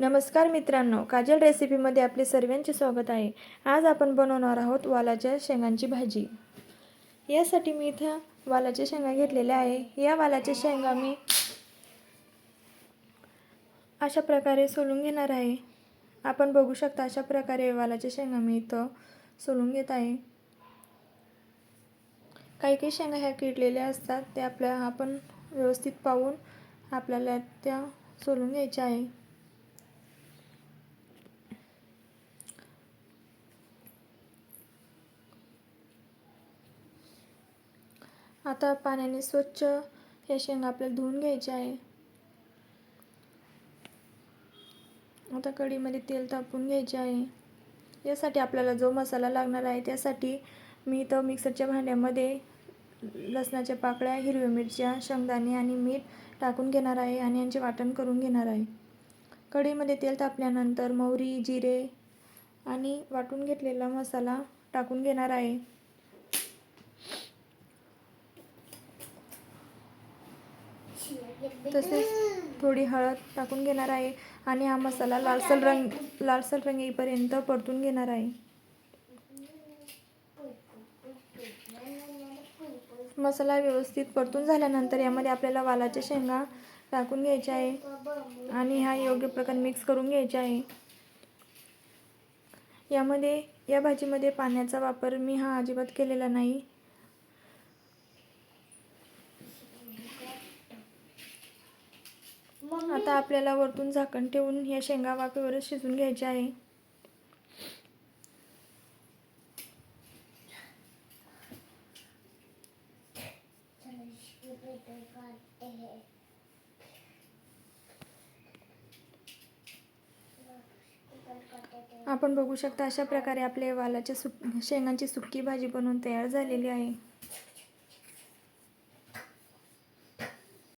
नमस्कार मित्रांनो काजल रेसिपीमध्ये आपले सर्वांचे स्वागत आहे. आज आपण बनवणार आहोत वालाच्या शेंगांची भाजी. यासाठी मी इथं वालाच्या शेंगा घेतलेल्या आहे. या वालाच्या शेंगा मी अशा प्रकारे सोलून घेणार आहे. आपण बघू शकता अशा प्रकारे वालाच्या शेंगा मी इथं सोलून घेत आहे. काही काही शेंगा ह्या किडलेल्या असतात त्या आपल्या आपण व्यवस्थित पाहून आपल्याला त्या सोलून घ्यायच्या आहे. आता पाण्याने स्वच्छ या शेंगा आपल्याला धुवून घ्यायच्या आहे. आता कढीमध्ये तेल तापून घ्यायचे आहे. यासाठी आपल्याला जो मसाला लागणार आहे त्यासाठी मी तर मिक्सरच्या भांड्यामध्ये लसणाच्या पाकळ्या हिरव्या मिरच्या शेंगदाणे आणि मीठ टाकून घेणार आहे आणि यांचे वाटण करून घेणार आहे. कढईमध्ये तेल तापल्यानंतर मोहरी जिरे आणि वाटून घेतलेला मसाला टाकून घेणार आहे. तसेच थोडी हळद टाकून घेणार आहे आणि हा मसाला लालसर रंग लालसर रंग येईपर्यंत परतून घेणार आहे. मसाला व्यवस्थित परतून झाल्यानंतर यामध्ये आपल्याला वालाच्या शेंगा टाकून घ्यायच्या आहे आणि हा योग्य प्रकारे मिक्स करून घ्यायचा आहे. यामध्ये या भाजीमध्ये पाण्याचा वापर मी हा अजिबात केलेला नाही. आता आपल्याला वरतून झाकण ठेवून या शेंगा वाफेवरच शिजून घ्यायच्या आहे. आपण बघू शकता अशा प्रकारे आपले वालाच्या सुक शेंगांची सुक्की भाजी बनवून तयार झालेली आहे.